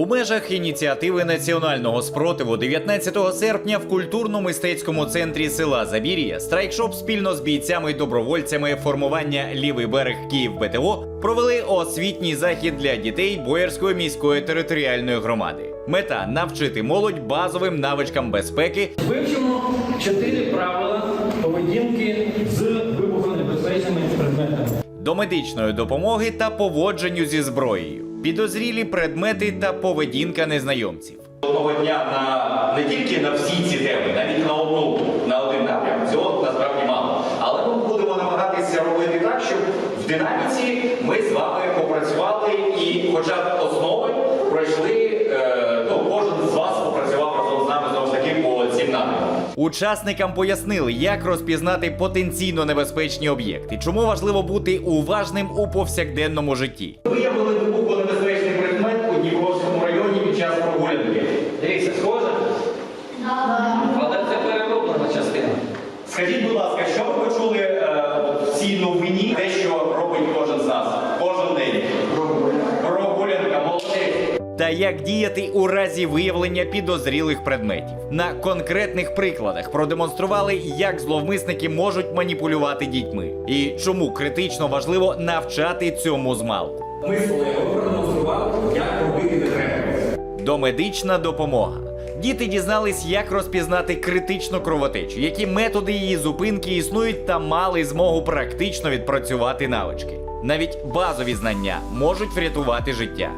У межах ініціативи національного спротиву 19 серпня в культурно-мистецькому центрі села Забір'я страйкшоп спільно з бійцями-добровольцями формування Лівий берег Київ БТО провели освітній захід для дітей Боярської міської територіальної громади. Мета навчити молодь базовим навичкам безпеки Вивчимо чотири правила поведінки з вибухонебезпечними предметами. до медичної допомоги та поводженню зі зброєю, підозрілі предмети та поведінка незнайомців. Одного дня на не тільки на всі ці теми, навіть на одну на один напрям. Цього насправді мало. Але ми будемо намагатися робити так, щоб в динаміці ми з вами попрацювали і, хоча б основи пройшли. Е, ну, кожен з вас попрацював разом з нами знову ж таки по цим напрямкам. Учасникам пояснили, як розпізнати потенційно небезпечні об'єкти, чому важливо бути уважним у повсякденному житті. Дивіться, схоже? Але це перероблена частина. Скажіть, будь ласка, що ви почули е, в цій новині, те, що робить кожен з нас кожен день? Прогулянка, молодець. Та як діяти у разі виявлення підозрілих предметів. На конкретних прикладах продемонстрували, як зловмисники можуть маніпулювати дітьми, і чому критично важливо навчати цьому змалку. Ми з продемонстрували, як домедична допомога. Діти дізнались, як розпізнати критичну кровотечу, які методи її зупинки існують та мали змогу практично відпрацювати навички. Навіть базові знання можуть врятувати життя.